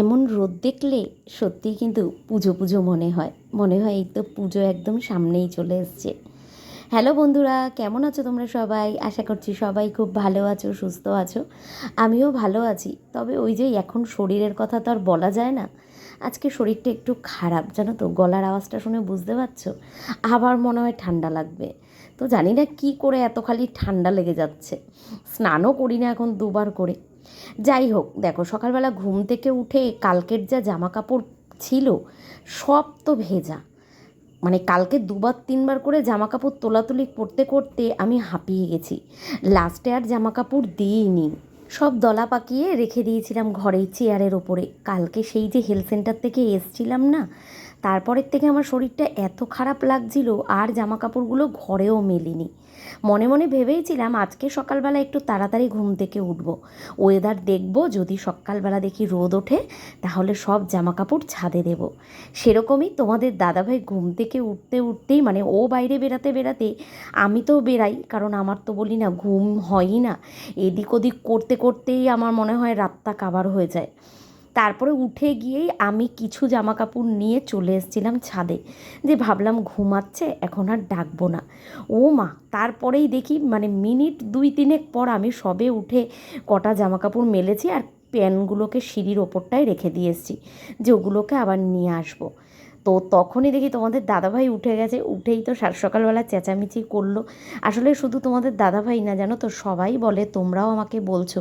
এমন রোদ দেখলে সত্যিই কিন্তু পুজো পুজো মনে হয়। মনে হয় এই তো পুজো একদম সামনেই চলে এসছে। হ্যালো বন্ধুরা, কেমন আছো তোমরা সবাই? আশা করছি সবাই খুব ভালো আছো, সুস্থ আছো। আমিও ভালো আছি। তবে ওই যে এখন শরীরের কথা তো আর বলা যায় না। আজকে শরীরটা একটু খারাপ, জানো তো? গলার আওয়াজটা শুনে বুঝতে পারছ? আবার মনে হয় ঠান্ডা লাগবে। তো জানি না কী করে এত খালি ঠান্ডা লেগে যাচ্ছে। স্নানও করি না এখন দুবার করে। যাই হোক, দেখো, সকালবেলা ঘুম থেকে উঠে কালকের যা জামা কাপড় ছিল, সব তো ভেজা। মানে কালকে দুবার, তিনবার করে জামা কাপড় তোলাতুলি করতে করতে আমি হাঁপিয়ে গেছি। লাস্টে আর জামা কাপড় দিইনি। সব দলা পাকিয়ে রেখে দিয়েছিলাম ঘরেই চেয়ারের ওপরে। কালকে সেই যে হেলথ সেন্টার থেকে এসছিলাম না, তারপরের থেকে আমার শরীরটা এত খারাপ লাগছিল, আর জামা কাপড়গুলো ঘরেও মেলিনি। মনে মনে ভেবেইছিলাম আজকে সকালবেলা একটু তাড়াতাড়ি ঘুম থেকে উঠবো। ওয়েদার দেখব, যদি সকালবেলা দেখি রোদ ওঠে, তাহলে সব জামা কাপড় ছাদে দেব। সেরকমই তোমাদের দাদাভাই ঘুম থেকে উঠতে উঠতেই মানে ও বাইরে বেরাতে বেরাতে আমি তো বেরাই কারণ আমার তো বলি না, ঘুম হয়ই না। এদিক ওদিক করতে করতেই আমার মনে হয় রাতটা কাবার হয়ে যায়। তারপরে উঠে গিয়েই আমি কিছু জামা কাপড় নিয়ে চলে এসেছিলাম ছাদে। যে ভাবলাম ঘুমাচ্ছে, এখন আর ডাকবো না। ও মা, তারপরেই দেখি মানে মিনিট দুই তিনেক পর আমি সবে উঠে কটা জামা কাপড় মেলেছি আর প্যানগুলোকে সিঁড়ির ওপরটায় রেখে দিয়ে এসেছি, যে ওগুলোকে আবার নিয়ে আসব। তো তখনই দেখি তোমাদের দাদাভাই উঠে গেছে, উঠেই তো সাত সকালবেলা চেঁচামেচি করল। আসলে শুধু তোমাদের দাদাভাই না, জানো তো, সবাই বলে, তোমরাও আমাকে বলছো,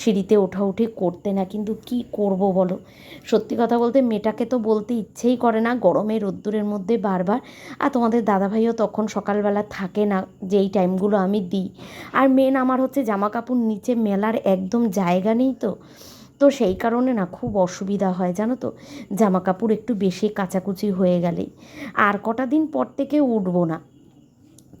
সিঁড়িতে ওঠা উঠি করতে না, কিন্তু কি করব বলো? সত্যি কথা বলতে মেয়েটাকে তো বলতে ইচ্ছেই করে না, গরমে রোদ্দুরের মধ্যে বারবার। আর তোমাদের দাদাভাইও তখন সকালবেলা থাকে না, যেই টাইমগুলো আমি দিই। আর মেন আমার হচ্ছে জামা কাপড় নিচে মেলার একদম জায়গা নেই তো। তো সেই কারণে না খুব অসুবিধা হয়, জানো তো? জামা কাপড় একটু বেশি কাচাকুচি হয়ে গেলেই। আর কটা দিন পর থেকে উঠবো না।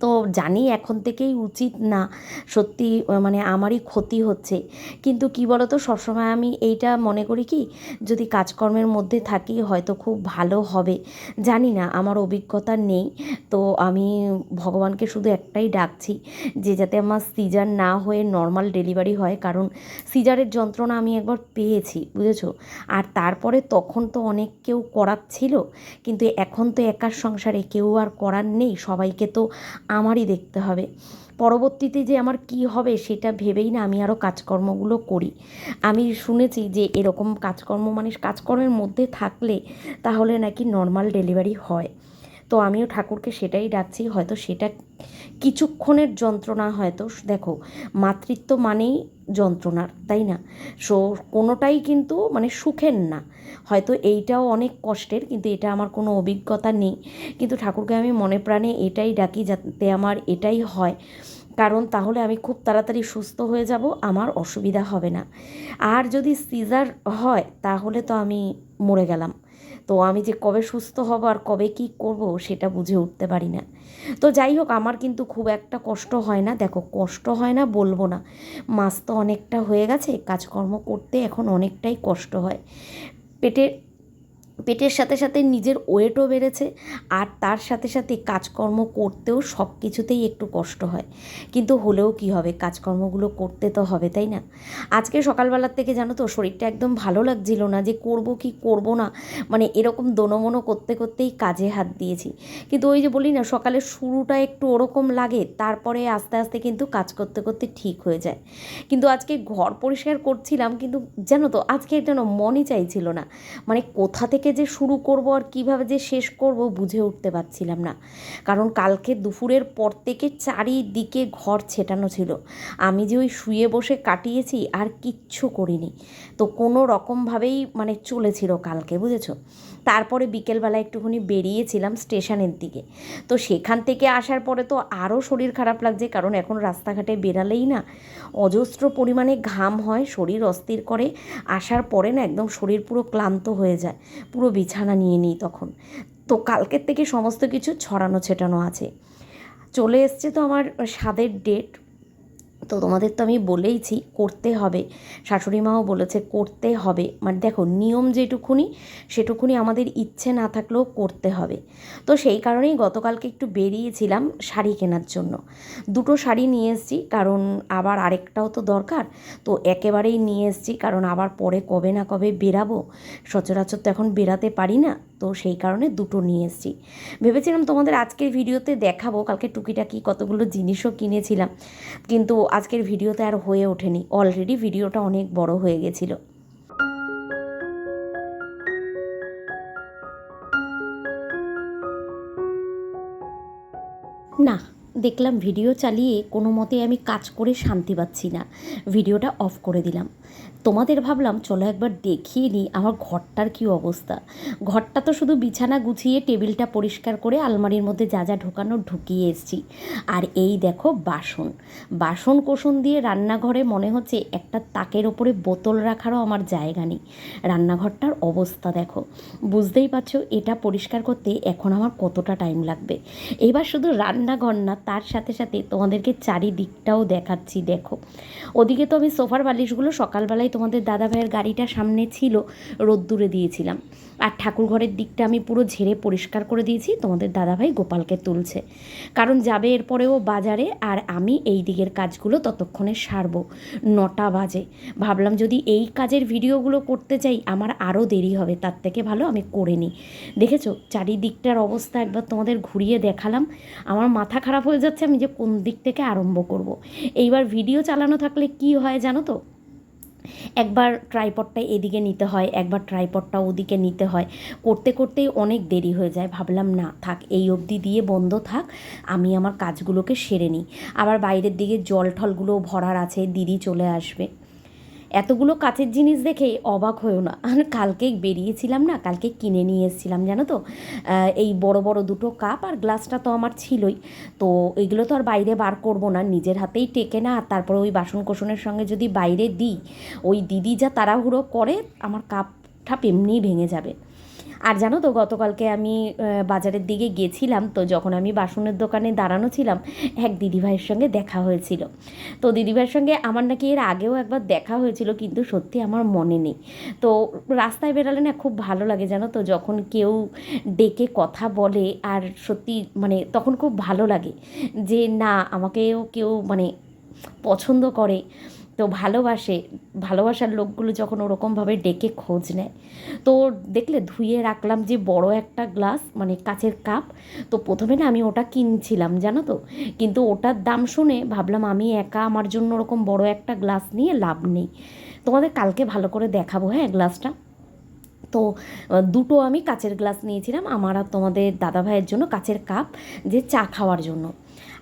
তো জানি এখন থেকেই উচিত না। সত্যি মানে আমারই ক্ষতি হচ্ছে। কিন্তু কি তো সবসময় আমি এইটা মনে করি কি, যদি কাজকর্মের মধ্যে থাকি হয়তো খুব ভালো হবে। জানি না, আমার অভিজ্ঞতা নেই। তো আমি ভগবানকে শুধু একটাই ডাকছি যে যাতে আমার সিজার না হয়ে নর্মাল ডেলিভারি হয়। কারণ সিজারের যন্ত্রণা আমি একবার পেয়েছি, বুঝেছ? আর তারপরে তখন তো অনেক কেউ করার ছিল কিন্তু এখন তো একার সংসারে কেউ আর করার নেই। সবাইকে তো আমারই দেখতে হবে। পরবর্তীতে যে আমার কি হবে সেটা ভেবেই না আমি আরও কাজকর্মগুলো করি। আমি শুনেছি যে এরকম কাজকর্ম মানে কাজকর্মের মধ্যে থাকলে তাহলে নাকি নর্মাল ডেলিভারি হয়। তো আমিও ঠাকুরকে সেটাই ডাকছি, হয়তো সেটা কিছুক্ষণের যন্ত্রণা হয়তো, দেখো, মাতৃত্ব মানেই যন্ত্রণার, তাই না? সো, কোনোটাই কিন্তু মানে সুখের না। হয়তো এইটাও অনেক কষ্টের, কিন্তু এটা আমার কোনো অভিজ্ঞতা নেই। কিন্তু ঠাকুরকে আমি মনে প্রাণে এটাই ডাকি যাতে আমার এটাই হয়। কারণ তাহলে আমি খুব তাড়াতাড়ি সুস্থ হয়ে যাব, আমার অসুবিধা হবে না। আর যদি সিজার হয়, তাহলে তো আমি মরে গেলাম। তো আমি যে কবে সুস্থ হব আর কবে কি করব সেটা বুঝে উঠতে পারি না। তো যাই হোক, আমার কিন্তু খুব একটা কষ্ট হয় না। দেখো, কষ্ট হয় না বলব না। মাস তো অনেকটা হয়ে গেছে, কাজকর্ম করতে এখন অনেকটাই কষ্ট হয়। পেটে পেটের সাথে সাথে নিজের ওয়েটও বেড়েছে আর তার সাথে সাথে কাজকর্ম করতেও সব কিছুতেই একটু কষ্ট হয়। কিন্তু হলেও কি হবে? কাজকর্মগুলো করতে তো হবে, তাই না? আজকে সকালবেলার থেকে জানো তো, শরীরটা একদম ভালো লাগছিল না যে করব কি করব না? মানে এরকম দোনোমনো করতে করতেই কাজে হাত দিয়েছি। কিন্তু ওই যে বলি না, সকালের শুরুটা একটু ওরকম লাগে, তারপরে আস্তে আস্তে কিন্তু কাজ করতে করতে ঠিক হয়ে যায়। কিন্তু আজকে ঘর পরিষ্কার করছিলাম, কিন্তু জানো তো, আজকে যেন মনই চাইছিল না। মানে কোথা থেকে থেকে যে শুরু করব আর কীভাবে যে শেষ করব বুঝে উঠতে পারছিলাম না। কারণ কালকে দুপুরের পর থেকে চারিদিকে ঘর ছেটানো ছিল। আমি যে ওই শুয়ে বসে কাটিয়েছি আর কিচ্ছু করিনি। তো কোনো রকমভাবেই মানে চলেছিল কালকে, বুঝেছ? তারপরে বিকেলবেলা একটুখানি বেরিয়েছিলাম স্টেশনের দিকে। তো সেখান থেকে আসার পরে তো আরও শরীর খারাপ লাগছে, কারণ এখন রাস্তাঘাটে বেরালেই না। অজস্র পরিমাণে ঘাম হয়, শরীর অস্থির করে, আসার পরে না একদম শরীর পুরো ক্লান্ত হয়ে যায়, পুরো বিছানা নিয়ে নিই তখন। তো কালকের থেকে সমস্ত কিছু ছড়ানো ছেটানো আছে। চলে এসছে তো আমার স্বাদের ডেট তো তোমাদের তো আমি বলেইছি, করতে হবে। শাশুড়ি মাও বলেছে করতে হবে। মানে দেখো, নিয়ম যেটুকুনি, সেটুকুনি আমাদের ইচ্ছে না থাকলেও করতে হবে। তো সেই কারণেই গতকালকে একটু বেরিয়েছিলাম শাড়ি কেনার জন্য। দুটো শাড়ি নিয়ে এসেছি, কারণ আবার আরেকটাও তো দরকার। তো একেবারেই নিয়ে এসেছি, কারণ আবার পরে কবে না কবে বেরাবো। সচরাচর তো এখন বেরাতে পারি না, তো সেই কারণে দুটো নিয়ে এসেছি। ভেবেছিলাম তোমাদের আজকের ভিডিওতে দেখাবো, কালকে টুকিটাকি কতগুলো জিনিসও কিনেছিলাম। কিন্তু আজকের ভিডিওতে আর হয়ে ওঠেনি। অলরেডি ভিডিওটা অনেক বড় হয়ে গেছিল। না, দেখলাম ভিডিও চালিয়ে কোনো মতে আমি কাজ করে শান্তি পাচ্ছি না। ভিডিওটা অফ করে দিলাম। তোমাদের ভাবলাম, চলো একবার দেখিয়ে নিই আমার ঘরটার কী অবস্থা। ঘরটা তো শুধু বিছানা গুছিয়ে টেবিলটা পরিষ্কার করে আলমারির মধ্যে যা যা ঢোকানো ঢুকিয়ে এসছি। আর এই দেখো বাসন। বাসন কোসন দিয়ে রান্নাঘরে মনে হচ্ছে একটা তাকের ওপরে বোতল রাখারও আমার জায়গা নেই। রান্নাঘরটার অবস্থা দেখো। বুঝতেই পারছ, এটা পরিষ্কার করতে এখন আমার কতটা টাইম লাগবে। এবার শুধু রান্নাঘর না, তার সাথে সাথে তোমাদেরকে চারিদিকটাও দেখাচ্ছি, দেখো। ওদিকে তো আমি সোফার বালিশগুলো সকালবেলায় তোমাদের দাদা ভাইয়ের গাড়িটা সামনে ছিল, রোদ্দুরে দিয়েছিলাম। আর ঠাকুর ঘরের দিকটা আমি পুরো ঝেড়ে পরিষ্কার করে দিয়েছি, তোমাদের দাদাভাই গোপালকে তুলছে। কারণ যাবে এরপরেও বাজারে, আর আমি এই দিকের কাজগুলো ততক্ষণে সারবো, নটা বাজে। ভাবলাম যদি এই কাজের ভিডিওগুলো করতে চাই, আমার আরও দেরি হবে, তার থেকে ভালো আমি করে নিই। দেখেছ? চারিদিকটার অবস্থা একবার তোমাদের ঘুরিয়ে দেখালাম। আমার মাথা খারাপ হয়ে যাচ্ছে, আমি যে কোন দিক থেকে আরম্ভ করব। এইবার ভিডিও চালানো থাকলে কি হয় জানো তো? একবার ট্রাইপডটা এদিকে নিতে হয়, একবার ট্রাইপডটা ওদিকে নিতে হয়। করতে করতেই অনেক দেরি হয়ে যায়। ভাবলাম, না, থাক, এই অবধি দিয়ে বন্ধ থাক, আমি আমার কাজগুলোকে সেরে নিই। আবার বাইরের দিকে জল ঠলগুলো ভরার আছে, দিদি চলে আসবে। এতগুলো কাচের জিনিস দেখে অবাক হয়েও না। আর কালকে বেরিয়েছিলাম না, কালকে কিনে নিয়ে এসেছিলাম, জানো তো? এই বড় বড় দুটো কাপ আর গ্লাসটা তো আমার ছিলই। তো এগুলো তো আর বাইরে বার করব না, নিজের হাতেই টেকে না। আর তারপরে ওই বাসন কোসনের সঙ্গে যদি বাইরে দিই, ওই দিদি যা তাড়াহুড়ো করে, আমার কাপ ঠাপ এমনিই ভেঙে যাবে। আর জানো তো, গতকালকে আমি বাজারের দিকে গেছিলাম, তো যখন আমি বাসনের দোকানে দাঁড়ানো ছিলাম, এক দিদিভাইয়ের সঙ্গে দেখা হয়েছিল। তো দিদিভাইয়ের সঙ্গে আমার নাকি এর আগেও একবার দেখা হয়েছিল, কিন্তু সত্যি আমার মনে নেই। তো রাস্তায় বেরালে না খুব ভালো লাগে জানো তো, যখন কেউ ডেকে কথা বলে, আর সত্যি মানে তখন খুব ভালো লাগে যে না, আমাকেও কেউ মানে পছন্দ করে। তো ভালোবাসে, ভালোবাসার লোকগুলো যখন ওরকমভাবে ডেকে খোঁজ নেয়, তো দেখলে ধুয়ে রাখলাম যে বড় একটা গ্লাস মানে কাচের কাপ, তো প্রথমে না আমি ওটা কিনছিলাম, জানো তো? কিন্তু ওটার দাম শুনে ভাবলাম আমি একা আমার জন্য ওরকম বড় একটা গ্লাস নিয়ে লাভ নেই। তোমাদের কালকে ভালো করে দেখাবো হ্যাঁ গ্লাসটা? তো দুটো আমি কাচের গ্লাস নিয়েছিলাম, আমার আর তোমাদের দাদা ভাইয়ের জন্য কাচের কাপ, যে চা খাওয়ার জন্য।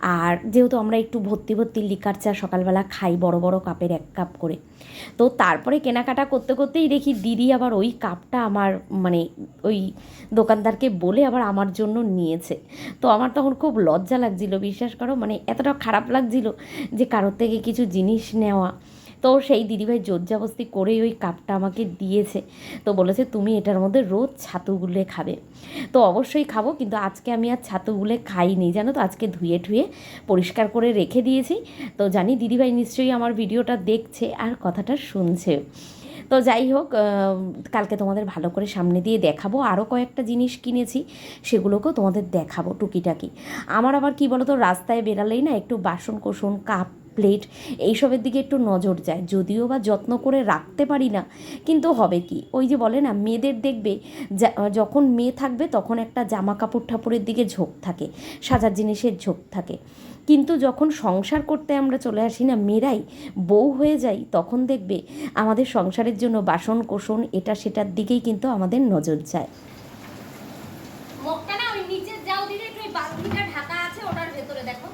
আর যেহেতু আমরা একটু ভর্তি ভর্তি লিকার চা সকালবেলা খাই বড় বড় কাপের এক কাপ করে, তো তারপরে কেনাকাটা করতে করতেই দেখি দিদি আবার ওই কাপটা আমার মানে ওই দোকানদারকে বলে আবার আমার জন্য নিয়েছে। তো আমার তখন খুব লজ্জা লাগছিল, বিশ্বাস করো মানে এতটা খারাপ লাগছিল যে কারোর থেকে কিছু জিনিস নেওয়া। তো সেই দিদিভাই জোরজাবস্তি করেই ওই কাপটা আমাকে দিয়েছে। তো বলেছে, তুমি এটার মধ্যে রোজ ছাতু গুলে খাবে। তো অবশ্যই খাব, কিন্তু আজকে আমি আর ছাতু গুলে খাইনি। জানো তো, আজকে ধুয়ে ঠুয়ে পরিষ্কার করে রেখে দিয়েছি। তো জানি দিদিভাই নিশ্চয়ই আমার ভিডিওটা দেখছে আর কথাটা শুনছে। তো যাই হোক কালকে তোমাদের ভালো করে সামনে দিয়ে দেখাবো। আরও কয়েকটা জিনিস কিনেছি, সেগুলোকেও তোমাদের দেখাবো টুকিটাকি। আমার আবার কি বলতো, রাস্তায় বেরালেই না একটু বাসন কোসন কাপ প্লেট এইসবের দিকে একটু নজর যায়। যদিও বা যত্ন করে রাখতে পারি না, কিন্তু হবে কি? ওই যে বলে না, মেয়েদের দেখবে যখন মেয়ে থাকবে তখন একটা জামা কাপড় ঠাপুরের দিকে ঝোঁক থাকে, সাজার জিনিসের ঝোঁক থাকে। কিন্তু যখন সংসার করতে আমরা চলে আসি না, মেয়েরাই বউ হয়ে যাই, তখন দেখবে আমাদের সংসারের জন্য বাসন কোসন এটা সেটার দিকেই কিন্তু আমাদের নজর যায়। মগটা না ওই যাও দিকে একটু বালতিটা ঢাকা আছে, ওটার ভেতরে দেখো।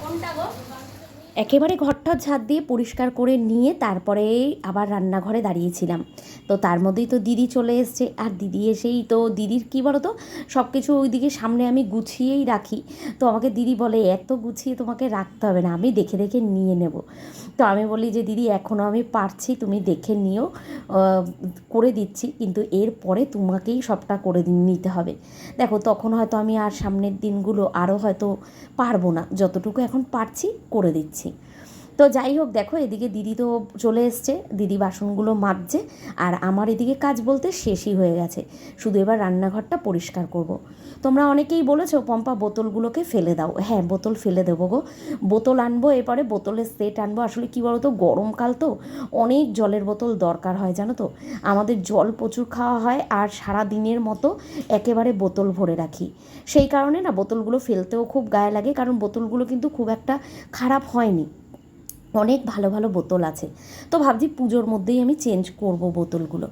কোনটা গো? একেবারে ঘরটা ঝাঁট দিয়ে পরিষ্কার করে নিয়ে তারপরে আবার রান্নাঘরে দাঁড়িয়েছিলাম। তো তার মধ্যেই তো দিদি চলে এসছে। আর দিদি এসেই তো, দিদির কী বলো তো সব কিছু ওইদিকে সামনে আমি গুছিয়েই রাখি। তো আমাকে দিদি বলে, এত গুছিয়ে তোমাকে রাখতে হবে না, আমি দেখে দেখে নিয়ে নেব। তো আমি বলি যে, দিদি এখনও আমি পারছি, তুমি দেখে নিও করে দিচ্ছি, কিন্তু এরপরে তোমাকেই সবটা করে নিতে হবে। দেখো, তখন হয়তো আমি আর সামনের দিনগুলো আরও হয়তো পারব না। যতটুকু এখন পারছি, করে দিচ্ছি। তো যাই হোক, দেখো এদিকে দিদি তো চলে এসছে, দিদি বাসনগুলো মাজছে, আর আমার এদিকে কাজ বলতে শেষই হয়ে গেছে। শুধু এবার রান্নাঘরটা পরিষ্কার করব। তোমরা অনেকেই বলেছ, পম্পা বোতলগুলোকে ফেলে দাও। হ্যাঁ বোতল ফেলে দেবো গো। বোতল আনব, এরপরে বোতলের সেট আনব। আসলে কী বলো তো গরমকাল তো অনেক জলের বোতল দরকার হয়, জানো তো? আমাদের জল প্রচুর খাওয়া হয়, আর সারা দিনের মতো একেবারে বোতল ভরে রাখি। সেই কারণে না, বোতলগুলো ফেলতেও খুব গায়ে লাগে, কারণ বোতলগুলো কিন্তু খুব একটা খারাপ হয়নি। অনেক ভালো ভালো বোতল আছে। তো ভাবছি পুজোর মধ্যেই আমি চেঞ্জ করব বোতলগুলো।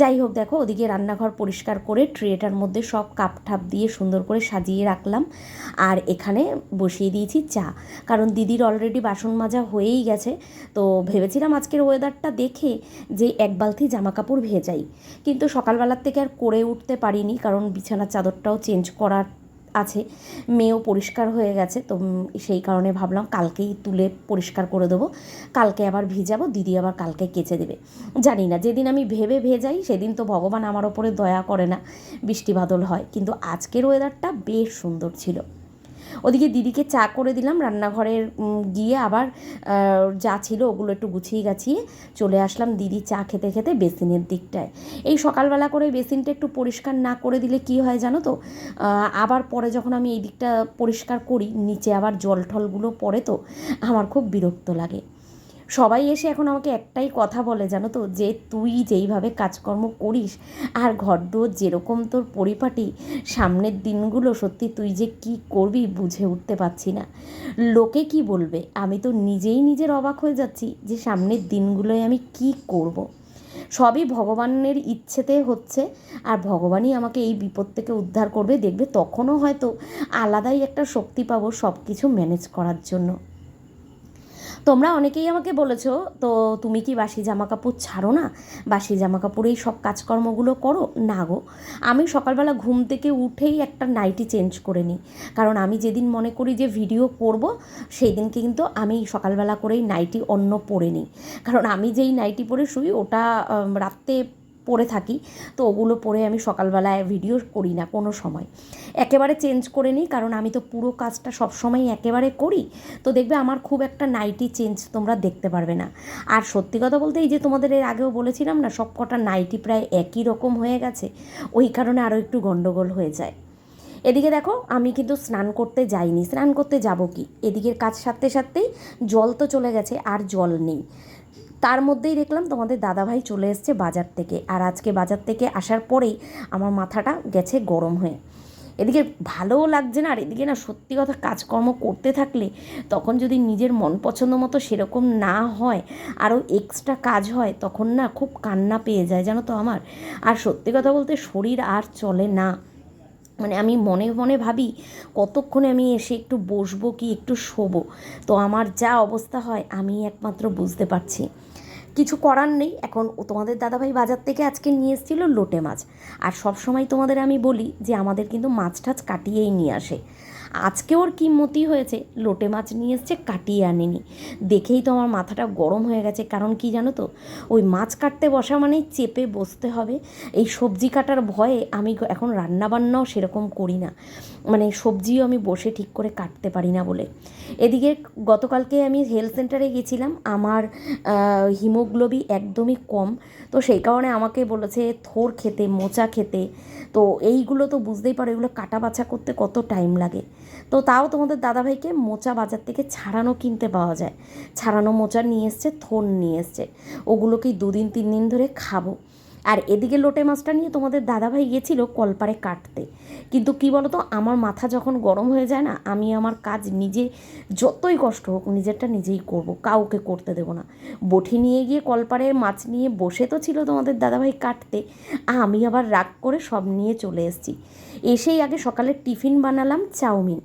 যাই হোক দেখো, ওদিকে রান্নাঘর পরিষ্কার করে ট্রেটার মধ্যে সব কাপ ঠাপ দিয়ে সুন্দর করে সাজিয়ে রাখলাম। আর এখানে বসিয়ে দিয়েছি চা। কারণ দিদির অলরেডি বাসন মাজা হয়েই গেছে। তো ভেবেছিলাম আজকের ওয়েদারটা দেখে যে এক বালতি জামা কাপড় ভেজাই। কিন্তু সকালবেলার থেকে আর করে উঠতে পারিনি, কারণ বিছানার চাদরটাও চেঞ্জ করার আছে। মেয়েও পরিষ্কার হয়ে গেছে, তো সেই কারণে ভাবলাম কালকেই তুলে পরিষ্কার করে দেবো। কালকে আবার ভিজাবো, দিদি আবার কালকে কেচে দেবে। জানি না, যেদিন আমি ভেবে ভেজাই, সেদিন তো ভগবান আমার ওপরে দয়া করে না, বৃষ্টি বাদল হয়। কিন্তু আজকের ওয়েদারটা বেশ সুন্দর ছিল। ওদিকে দিদিকে চা করে দিলাম, রান্নাঘরের গিয়ে আবার যা ছিল ওগুলো একটু গুছিয়ে গাছিয়ে চলে আসলাম দিদি চা খেতে খেতে বেসিনের দিকটায়। এই সকালবেলা করে বেসিনটা একটু পরিষ্কার না করে দিলে কি হয় জানো তো? আবার পরে যখন আমি এই দিকটা পরিষ্কার করি, নিচে আবার জল ঠলগুলো পড়ে তো আমার খুব বিরক্ত লাগে। সবাই এসে এখন আমাকে একটাই কথা বলে, জানো তো? যে তুই যেইভাবে কাজকর্ম করিস আর ঘর দুয়ার যেরকম তোর পরিপাটি, সামনের দিনগুলো সত্যি তুই যে কি করবি বুঝে উঠতে পারছি না। লোকে কি বলবে? আমি তো নিজেই নিজের অবাক হয়ে যাচ্ছি যে সামনের দিনগুলোয় আমি কি করব। সবই ভগবানের ইচ্ছেতে হচ্ছে আর ভগবানই আমাকে এই বিপদ থেকে উদ্ধার করবে। দেখবে তখনও হয়তো আলাদাই একটা শক্তি পাবো সব কিছু ম্যানেজ করার জন্য। তোমরা অনেকেই আমাকে বলেছ, তো তুমি কি বাসি জামা কাপড় ছাড়ো না? বাসি জামা কাপড়েই সব কাজকর্মগুলো করো? না গো। আমি সকালবেলা ঘুম থেকে উঠেই একটা নাইটি চেঞ্জ করে নিই। কারণ আমি যেদিন মনে করি যে ভিডিও করব সেই দিনকে কিন্তু আমি সকালবেলা করেই নাইটি অন্য পরে নিই। কারণ আমি যেই নাইটি পরে শুই, ওটা রাত্রে পরে থাকি, তো ওগুলো পরে আমি সকালবেলায় ভিডিও করি না কোনো সময়। একেবারে চেঞ্জ করে নিই, কারণ আমি তো পুরো কাজটা সবসময় একেবারে করি। তো দেখবে আমার খুব একটা নাইটি চেঞ্জ তোমরা দেখতে পারবে না। আর সত্যি কথা বলতে এই যে তোমাদের এর আগেও বলেছিলাম না সব কটা নাইটি প্রায় একই রকম হয়ে গেছে, ওই কারণে আরও একটু গণ্ডগোল হয়ে যায়। এদিকে দেখো, আমি কিন্তু স্নান করতে যাইনি। স্নান করতে যাব কি? এদিকের কাজ সারতে সারতেই জল তো চলে গেছে, আর জল নেই। তার মধ্যেই দেখলাম তোমাদের দাদাভাই চলে এসছে বাজার থেকে। আর আজকে বাজার থেকে আসার পরেই আমার মাথাটা গেছে গরম হয়ে। এদিকে ভালোও লাগছে না, আর এদিকে না সত্যি কথা কাজকর্ম করতে থাকলে তখন যদি নিজের মন পছন্দ মতো সেরকম না হয়, আরও এক্সট্রা কাজ হয়, তখন না খুব কান্না পেয়ে যায়, জানো তো আমার। আর সত্যি কথা বলতে শরীর আর চলে না। মানে আমি মনে মনে ভাবি, কতক্ষণে আমি এসে একটু বসবো কি একটু শোবো? তো আমার যা অবস্থা হয়, আমি একমাত্র বুঝতে পারছি। কিছু করার নেই। এখন তোমাদের দাদাভাই বাজার থেকে আজকে নিয়ে এসেছিল লোটে মাছ। আর সব সময় তোমাদের আমি বলি যে আমাদের কিন্তু মাছ টাছ কাটিয়েই নিয়ে আসে। আজকে ওর কি মতি হয়েছে? লোটে মাছ নিয়ে এসছে, কাটিয়ে আনেনি। দেখেই তো আমার মাথাটা গরম হয়ে গেছে। কারণ কি জানো তো? ওই মাছ কাটতে বসা মানেই চেপে বসতে হবে। এই সবজি কাটার ভয়ে আমি এখন রান্নাবান্নাও সেরকম করি না। মানে সবজিও আমি বসে ঠিক করে কাটতে পারি না বলে। এদিকে গতকালকে আমি হেলথ সেন্টারে গেছিলাম। আমার হিমোগ্লোবি একদমই কম। তো সেই কারণে আমাকে বলেছে, থোর খেতে, মোচা খেতে। তো এইগুলো তো বুঝতেই পারো, এগুলো কাটা বাছা করতে কত টাইম লাগে। তো তাও তোমাদের দাদাভাইকে মোচা বাজার থেকে ছাড়ানো কিনতে পাওয়া যায়। ছাড়ানো মোচা নিয়ে এসছে, থোন নিয়ে এসছে। ওগুলোকেই দুদিন তিন দিন ধরে খাব। আর এদিকে লোটে মাছটা নিয়ে তোমাদের দাদাভাই গেছিল কলপারে কাটতে। কিন্তু কি বলো তো আমার মাথা যখন গরম হয়ে যায় না, আমি আমার কাজ নিজে যতই কষ্ট হোক, নিজেরটা নিজেই করব, কাউকে করতে দেবো না। বটি নিয়ে গিয়ে কলপারে মাছ নিয়ে বসে তো ছিল তোমাদের দাদাভাই কাটতে, আমি আবার রাগ করে সব নিয়ে চলে এসেছি। এসেই আগে সকালে টিফিন বানালাম চাউমিন।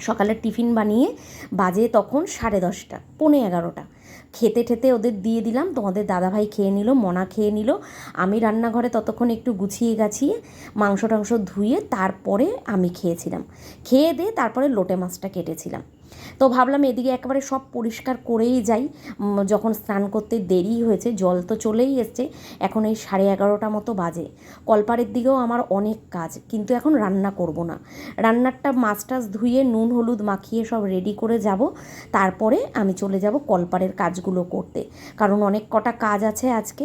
সকালের টিফিন বানিয়ে বাজে তখন সাড়ে দশটা, পৌনে এগারোটা। খেতে ঠেতে ওদের দিয়ে দিলাম। তোমাদের দাদাভাই খেয়ে নিল, মনা খেয়ে নিল। আমি রান্নাঘরে ততক্ষণ একটু গুছিয়ে গাছিয়ে মাংস টাংস ধুয়ে তারপরে আমি খেয়েছিলাম। খেয়ে দিয়ে তারপরে লোটে মাছটা কেটেছিলাম। তো ভাবলাম এদিকে একেবারে সব পরিষ্কার করেই যাই। যখন স্নান করতে দেরি হয়েছে, জল তো চলেই এসছে। এখন এই সাড়ে এগারোটা মতো বাজে। কলপাড়ের দিকেও আমার অনেক কাজ, কিন্তু এখন রান্না করব না। রান্নারটা মাছ টাছ ধুয়ে, নুন, হলুদ মাখিয়ে সব রেডি করে যাব। তারপরে আমি চলে যাব কলপাড়ের কাজগুলো করতে। কারণ অনেক কটা কাজ আছে আজকে।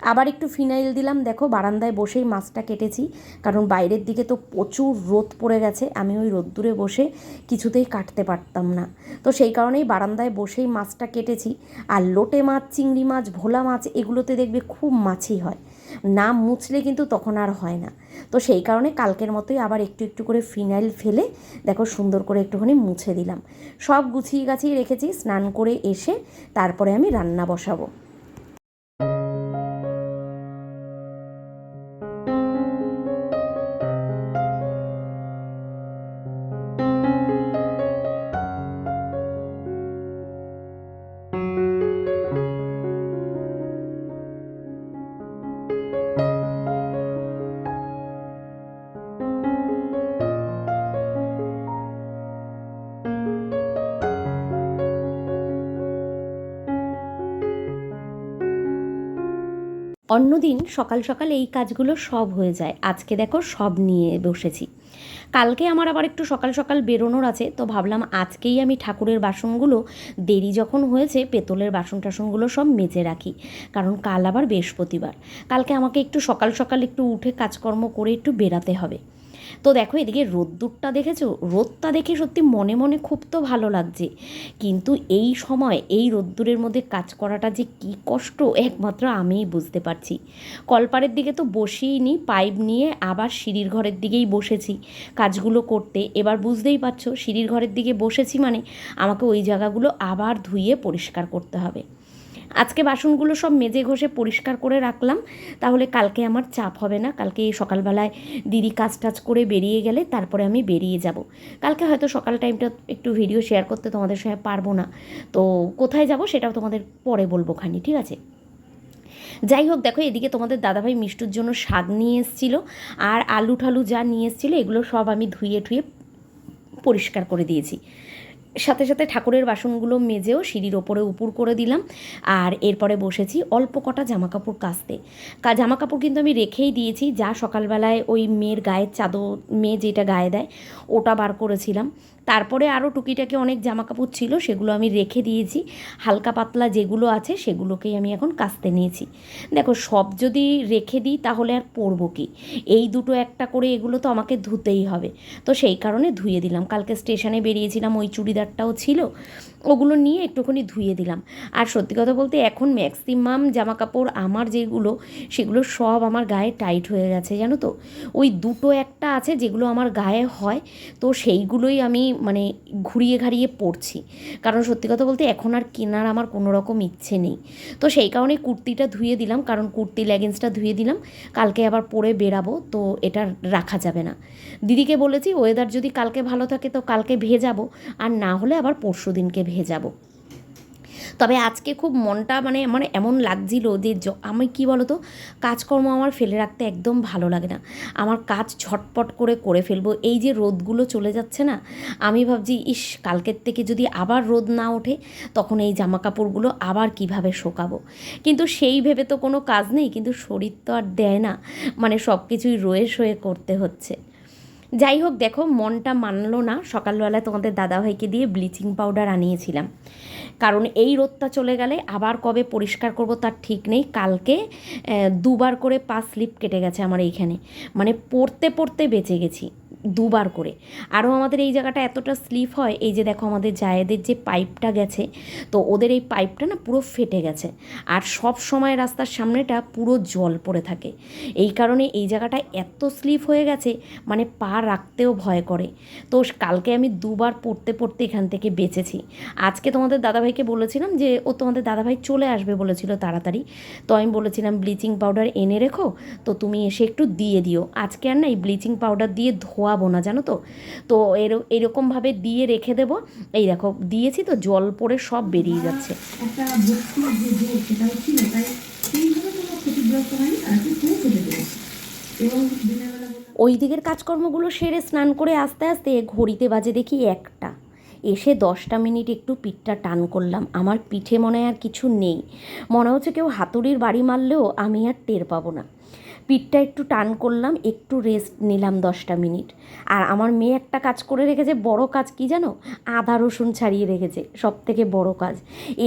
আবার একটু ফিনাইল দিলাম। দেখো, বারান্দায় বসেই মাছটা কেটেছি, কারণ বাইরের দিকে তো প্রচুর রোদ পড়ে গেছে। আমি ওই রোদ্দুরে বসে কিছুতেই কাটতে পারতাম না। তো সেই কারণেই বারান্দায় বসেই মাছটা কেটেছি। আর লোটে মাছ, চিংড়ি মাছ, ভোলা মাছ, এগুলোতে দেখবে খুব মাছই হয়। না মুছলে কিন্তু তখন আর হয় না। তো সেই কারণে কালকের মতোই আবার একটু একটু করে ফিনাইল ফেলে, দেখো সুন্দর করে একটুখানি মুছে দিলাম। সব গুছিয়ে গাছিয়ে রেখেছি, স্নান করে এসে তারপরে আমি রান্না বসাবো। অন্যদিন সকাল সকাল এই কাজগুলো সব হয়ে যায়। আজকে দেখো সব নিয়ে বসেছি। কালকে আমার আবার একটু সকাল সকাল বেরোনোর আছে, তো ভাবলাম আজকেই আমি ঠাকুরের বাসনগুলো, দেরি যখন হয়েছে পেতলের বাসন টাসনগুলো সব মেজে রাখি। কারণ কাল আবার বৃহস্পতিবার। কালকে আমাকে একটু সকাল সকাল একটু উঠে কাজকর্ম করে একটু বেরাতে হবে। তো দেখো এদিকে রোদ্দুরটা দেখেছ? রোদটা দেখে সত্যি মনে মনে খুব তো ভালো লাগছে। কিন্তু এই সময়, এই রোদ্দুরের মধ্যে কাজ করাটা যে কী কষ্ট, একমাত্র আমিই বুঝতে পারছি। কলপারের দিকে তো বসেই নি, পাইপ নিয়ে আবার সিঁড়ির ঘরের দিকেই বসেছি কাজগুলো করতে। এবার বুঝতেই পারছ, সিঁড়ির ঘরের দিকে বসেছি মানে আমাকে ওই জায়গাগুলো আবার ধুয়ে পরিষ্কার করতে হবে। আজকে বাসনগুলো সব মেজে ঘষে পরিষ্কার করে রাখলাম। তাহলে কালকে আমার চাপ হবে না। কালকে সকালবেলায় দিদি কাজ টাজ করে বেরিয়ে গেলে তারপরে আমি বেরিয়ে যাব। কালকে হয়তো সকাল টাইমটা একটু ভিডিও শেয়ার করতে তোমাদের সঙ্গে পারব না। তো কোথায় যাব সেটাও তোমাদের পরে বলব খানি, ঠিক আছে? যাই হোক, দেখো এদিকে তোমাদের দাদাভাই মিষ্টুর জন্য শাক নিয়ে এসেছিল আর আলু ঠালু যা নিয়ে এসেছিল এগুলো সব আমি ধুয়ে ঠুয়ে পরিষ্কার করে দিয়েছি। সাথে সাথে ঠাকুরের বাসনগুলো মেজেও সিঁড়ির ওপরে উপুর করে দিলাম। আর এরপরে বসেছি অল্প কটা জামা কাপড় কাচতে। কা জামা কাপড় কিন্তু আমি রেখেই দিয়েছি। যা সকালবেলায় ওই মেয়ের গায়ের চাদর, মেয়ে যেটা গায়ে দেয়, ওটা বার করেছিলাম। তারপরে আরও টুকিটাকি অনেক জামা কাপড় ছিল, সেগুলো আমি রেখে দিয়েছি। হালকা পাতলা যেগুলো আছে, সেগুলোকেই আমি এখন কাচতে নিয়েছি। দেখো, সব যদি রেখে দিই, তাহলে আর পরবো কি? এই দুটো একটা করে এগুলো তো আমাকে ধুতেই হবে। তো সেই কারণে ধুয়ে দিলাম। কালকে স্টেশনে বেরিয়েছিলাম, ওই চুড়িদারটাও ছিল। ওগুলো নিয়ে একটুখানি ধুয়ে দিলাম। আর সত্যি কথা বলতে, এখন ম্যাক্সিমাম জামা কাপড় আমার যেগুলো, সেগুলো সব আমার গায়ে টাইট হয়ে গেছে, জানো তো? ওই দুটো একটা আছে, যেগুলো আমার গায়ে হয়, তো সেইগুলোই আমি মানে ঘুরিয়ে ঘাড়িয়ে পড়ছি। কারণ সত্যি কথা বলতে এখন আর কেনার আমার কোনো রকম ইচ্ছে নেই। তো সেই কারণে কুর্তিটা ধুয়ে দিলাম, কারণ কুর্তি লেগিংসটা ধুয়ে দিলাম। কালকে আবার পরে বেরাবো, তো এটা রাখা যাবে না। দিদিকে বলেছি ওয়েদার যদি কালকে ভালো থাকে, তো কালকে ভেজাবো। আর না হলে আবার পরশু দিনকে ভেজাবো। তবে আজকে খুব মনটা মানে আমার এমন লাগছিল যে আমি কি বলতো, কাজকর্ম আমার ফেলে রাখতে একদম ভালো লাগে না। আমার কাজ ঝটপট করে করে ফেলব। এই যে রোদগুলো চলে যাচ্ছে না, আমি ভাবছি, ইস, কালকের থেকে যদি আবার রোদ না ওঠে, তখন এই জামা কাপড়গুলো আবার কীভাবে শোকাবো? কিন্তু সেই ভেবে তো কোনো কাজ নেই, কিন্তু শরীর তো আর দেয় না। মানে সব কিছুই রয়ে সয়ে করতে হচ্ছে। যাই হোক দেখো, মনটা মানলো না। সকালবেলায় তোমাদের দাদাভাইকে দিয়ে ব্লিচিং পাউডার আনিয়েছিলাম। কারণ এই রোদটা চলে গেলে আবার কবে পরিষ্কার করব তার ঠিক নেই। কালকে দুবার করে পা স্লিপ কেটে গেছে আমার এইখানে। মানে পড়তে পড়তে বেঁচে গেছি। দুবার করে। আরও আমাদের এই জায়গাটা এতটা স্লিপ হয়, এই যে দেখো আমাদের জায়েদের যে পাইপটা গেছে, তো ওদের এই পাইপটা না পুরো ফেটে গেছে। আর সব সময় রাস্তার সামনেটা পুরো জল পড়ে থাকে। এই কারণে এই জায়গাটা এত স্লিপ হয়ে গেছে মানে পা রাখতেও ভয় করে। তো কালকে আমি দুবার পড়তে পড়তে এখান থেকে বেঁচেছি। আজকে তোমাদের দাদাভাইকে বলেছিলাম যে, ও তোমাদের দাদাভাই চলে আসবে বলেছিল তাড়াতাড়ি। তো আমি বলেছিলাম, ব্লিচিং পাউডার এনে রেখো, তো তুমি এসে একটু দিয়ে দিও। আজকে আর না এই ব্লিচিং পাউডার দিয়ে ধোয়া নাবাবো না জানো তো? তো এর এরকমভাবে দিয়ে রেখে দেবো। এই দেখো দিয়েছি তো জল পড়ে সব বেরিয়ে যাচ্ছে। ওই দিকের কাজকর্মগুলো সেরে স্নান করে আস্তে আস্তে ঘড়িতে বাজে দেখি একটা। এসে দশটা মিনিট একটু পিঠটা টান করলাম। আমার পিঠে মনে হয় আর কিছু নেই। মনে হচ্ছে কেউ হাতুড়ির বাড়ি মারলেও আমি আর টের পাবো না। পিঠটা একটু টান করলাম, একটু রেস্ট নিলাম দশটা মিনিট। আর আমার মেয়ে একটা কাজ করে রেখেছে, বড় কাজ কি জানো? আদা রসুন ছাড়িয়ে রেখেছে সব থেকে বড় কাজ।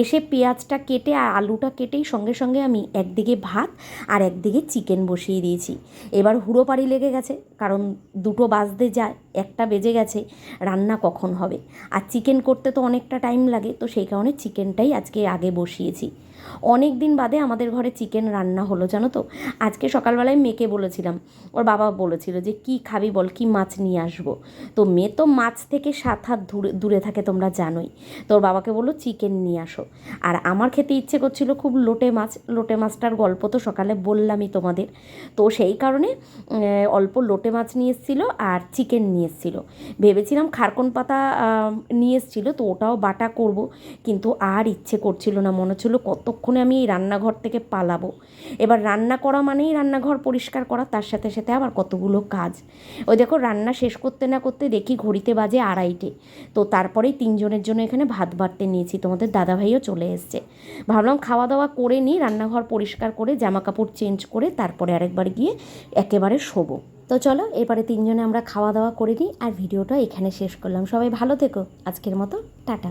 এসে পেঁয়াজটা কেটে আর আলুটা কেটেই সঙ্গে সঙ্গে আমি একদিকে ভাত আর একদিকে চিকেন বসিয়ে দিয়েছি। এবার হুড়ো পাড়ি লেগে গেছে, কারণ দুটো বাজতে যায়, একটা বেজে গেছে, রান্না কখন হবে? আর চিকেন করতে তো অনেকটা টাইম লাগে, তো সেই কারণে চিকেনটাই আজকে আগে বসিয়েছি। অনেক দিন বাদে আমাদের ঘরে চিকেন রান্না হলো, জানো তো? আজকে সকালবেলায় মেয়েকে বলেছিলাম, ওর বাবা বলেছিল যে, কি খাবি বল, কি মাছ নিয়ে আসব? তো মেয়ে তো মাছ থেকে সাত হাত দূরে দূরে থাকে তোমরা জানোই। তো ওর বাবাকে বলল, চিকেন নিয়ে আসো। আর আমার খেতে ইচ্ছে করছিল খুব লোটে মাছ, লোটে মাছটার গল্প তো সকালে বললামই তোমাদের। তো সেই কারণে অল্প লোটে মাছ নিয়ে এসেছিল আর চিকেন নিয়ে এসেছিল। ভেবেছিলাম খারকন পাতা নিয়ে এসেছিল, তো ওটাও বাটা করব, কিন্তু আর ইচ্ছে করছিল না, মনে হচ্ছিল কতক্ষণে আমি এই রান্নাঘর থেকে পালাবো। এবার রান্না করা মানেই রান্নাঘর পরিষ্কার করা, তার সাথে সাথে আবার কতগুলো কাজ। ওই দেখো, রান্না শেষ করতে না করতে দেখি ঘড়িতে বাজে আড়াইটে। তো তারপরেই তিনজনের জন্য এখানে ভাত বাড়তে নিয়েছি, তোমাদের দাদাভাইও চলে এসছে। ভাবলাম খাওয়া দাওয়া করে নিই, রান্নাঘর পরিষ্কার করে জামা কাপড় চেঞ্জ করে তারপরে আরেকবার গিয়ে একেবারে শোবো। তো চলো, এবারে তিনজনে আমরা খাওয়া দাওয়া করে নিই, আর ভিডিওটা এখানে শেষ করলাম। সবাই ভালো থেকো। আজকের মতো, টাটা।